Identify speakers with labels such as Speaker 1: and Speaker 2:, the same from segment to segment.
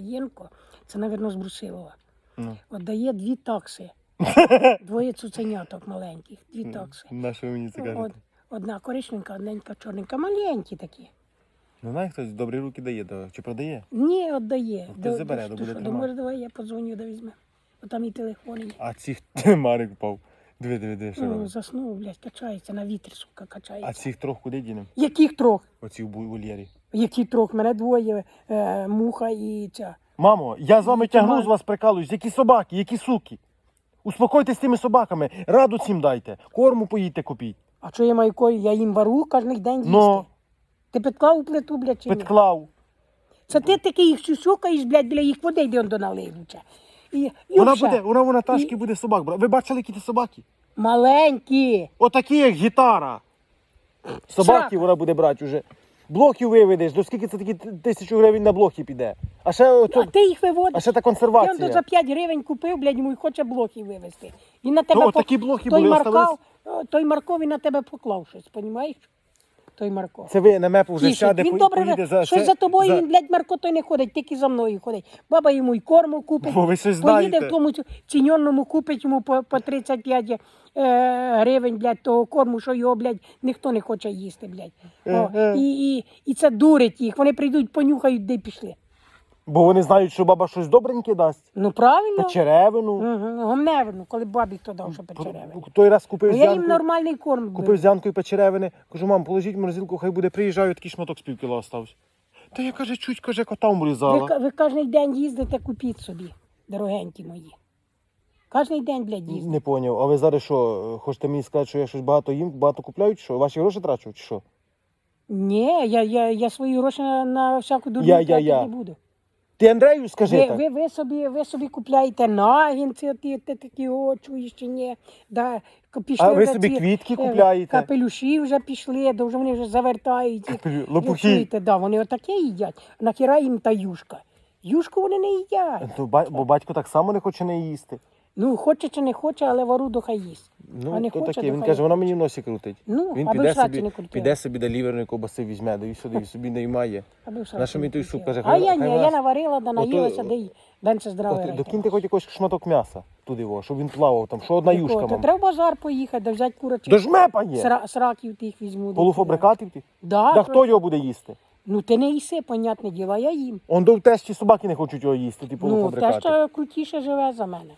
Speaker 1: Єнко, це, мабуть, з Брусилова.
Speaker 2: Ну.
Speaker 1: От дає дві такси. Двоє цуценяток маленьких, дві такси.
Speaker 2: На що мені це кажете?
Speaker 1: От, одна коричненька, одненька чорненька, маленькі такі.
Speaker 2: Ну, знає, хтось добрі руки дає, то- чи продає?
Speaker 1: Ні, віддає.
Speaker 2: Ну, хтось забере,
Speaker 1: то
Speaker 2: буде тримати.
Speaker 1: може давай я подзвоню, да візьме. Бо там і телефон є.
Speaker 2: А цих Марик впав. Диви, диви, диви, що
Speaker 1: Ну,
Speaker 2: робить.
Speaker 1: заснув, блядь, качається, на вітрі, сука,
Speaker 2: А
Speaker 1: качається.
Speaker 2: цих трьох куди дінемо?
Speaker 1: Яких трьох?
Speaker 2: Оці в вольєрі.
Speaker 1: Які трьох? Мене двоє, е, муха і ця.
Speaker 2: Мамо, я з вами тягну з вас прикалуюсь. Які собаки, які суки? Успокойтесь з тими собаками, раду цим дайте, корму поїдьте купіть.
Speaker 1: А що я маю кої? Я їм вару кожен день їсти.
Speaker 2: Ну.
Speaker 1: Ти підклав у плиту, блядь, чи ні?
Speaker 2: Підклав.
Speaker 1: Це ти такий їх сюсюкаєш, блядь, біля їх води, де он до наливуча. І, і
Speaker 2: Вона
Speaker 1: все.
Speaker 2: буде, вона вона ташки
Speaker 1: І-
Speaker 2: буде собак брати. Ви бачили, які ті собаки?
Speaker 1: Маленькі.
Speaker 2: Отакі, як гітара. Собаки
Speaker 1: Срака.
Speaker 2: вона буде брати вже. Блоків виведеш, до скільки це такі тисячу гривень на блоки піде. А ще, ото,
Speaker 1: А ти їх виводиш.
Speaker 2: а ще та
Speaker 1: консервація. он то за 5 гривень купив, блядь, йому і хоче блоки вивезти. Він на тебе
Speaker 2: Ну,
Speaker 1: пок-
Speaker 2: такі блоки
Speaker 1: той
Speaker 2: були,
Speaker 1: маркав,
Speaker 2: остались.
Speaker 1: той Марко, він на тебе поклав щось, понімаєш? Той Марко.
Speaker 2: Це ви на мепу вже
Speaker 1: Тішить.
Speaker 2: сяде,
Speaker 1: він
Speaker 2: по-
Speaker 1: добре,
Speaker 2: поїде
Speaker 1: за, щось
Speaker 2: це-
Speaker 1: за тобою, він, блядь, Марко той не ходить, тільки за мною ходить. Баба йому й корму купить.
Speaker 2: Бо ви щось
Speaker 1: Поїде
Speaker 2: знаєте.
Speaker 1: в тому ціньонному, купить йому по, по 35 е, гривень, блядь, того корму, що його, блядь, ніхто не хоче їсти, блядь. О, і, і, і це дурить їх. Вони прийдуть, понюхають, де й пішли.
Speaker 2: Бо вони знають, що баба щось добреньке дасть.
Speaker 1: Ну правильно.
Speaker 2: Печеревину.
Speaker 1: Угу. Гомневину, коли бабі хто дав, що печеревину.
Speaker 2: Той раз купив
Speaker 1: Ну, я їм нормальний корм
Speaker 2: купив
Speaker 1: купив.
Speaker 2: з Янкою печеревини. Кажу, мам, положіть в морозилку, хай буде, приїжджаю, такий шматок з півкіла остався. Та я каже, чуть каже, кота
Speaker 1: Ви,
Speaker 2: врізала.
Speaker 1: ви кожен день їздите, купіть собі, дорогенькі мої. Кожен день, блядь, їздите.
Speaker 2: Не поняв. А ви зараз що, хочете мені сказати, що я щось багато їм, багато купляю, чи що? Ваші гроші трачу, чи що?
Speaker 1: Ні, я, я, я свої гроші на, на всяку дурню
Speaker 2: Я- я-
Speaker 1: тратити
Speaker 2: я.
Speaker 1: не буду.
Speaker 2: Ти Андрею скажи
Speaker 1: Ви,
Speaker 2: так.
Speaker 1: ви, ви, собі, ви собі купляєте нагінці, ті, ті, такі о, чуєш чи ні. Да, к- пішли
Speaker 2: А ви
Speaker 1: вже
Speaker 2: собі
Speaker 1: ці,
Speaker 2: квітки
Speaker 1: е,
Speaker 2: купляєте?
Speaker 1: Капелюші вже пішли, вже вони вже завертають.
Speaker 2: Капелю-
Speaker 1: Ви
Speaker 2: лопухи.
Speaker 1: чуєте, да, вони отаке їдять. Нахіра їм та юшка. Юшку вони не їдять.
Speaker 2: Ну, ба- бо батько так само не хоче не їсти.
Speaker 1: Ну, хоче чи не хоче, але вару до хай їсть.
Speaker 2: Ну,
Speaker 1: а не
Speaker 2: то
Speaker 1: хоче,
Speaker 2: таке. Він каже, вона мені в носі крутить.
Speaker 1: Ну,
Speaker 2: Він
Speaker 1: аби
Speaker 2: піде
Speaker 1: в
Speaker 2: собі,
Speaker 1: не крутила.
Speaker 2: піде собі до ліверної ковбаси візьме, да і сюди, і собі не має.
Speaker 1: Аби в шаці
Speaker 2: На
Speaker 1: не
Speaker 2: мені той суп каже,
Speaker 1: А
Speaker 2: хай-
Speaker 1: я
Speaker 2: хай
Speaker 1: ні,
Speaker 2: вас-
Speaker 1: я наварила, да наїлася, де й бенце здравий
Speaker 2: От, докиньте хоч якийсь шматок м'яса туди, во, щоб він плавав там, що одна юшка
Speaker 1: То
Speaker 2: вам.
Speaker 1: треба в базар поїхати, да взяти курочок.
Speaker 2: До жмепа є.
Speaker 1: Сра, сраків тих візьму.
Speaker 2: Полуфабрикатів ті?
Speaker 1: Да,
Speaker 2: Да хто його буде їсти?
Speaker 1: Ну ти не їси, понятне діло, я їм.
Speaker 2: Он до тещі собаки не хочуть його їсти, ті
Speaker 1: Ну,
Speaker 2: полуфабрикати.
Speaker 1: те, що крутіше живе за мене.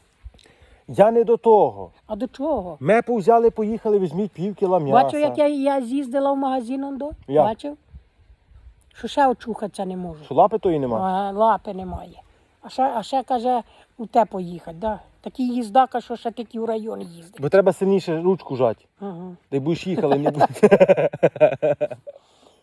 Speaker 2: Я не до того.
Speaker 1: А до чого?
Speaker 2: Мепу взяли, поїхали, візьміть пів кіла м'яса.
Speaker 1: Бачив, як я, я з'їздила в магазин он до?
Speaker 2: Як?
Speaker 1: Бачив? Що ще очухатися не можу.
Speaker 2: Що лапи тої нема?
Speaker 1: А, лапи немає. А ще, а ще каже, у те поїхати. Да? Такий їздака, що ще такі в район їздить.
Speaker 2: Бо треба сильніше ручку жати.
Speaker 1: Угу.
Speaker 2: Та й будеш їхали, не буде.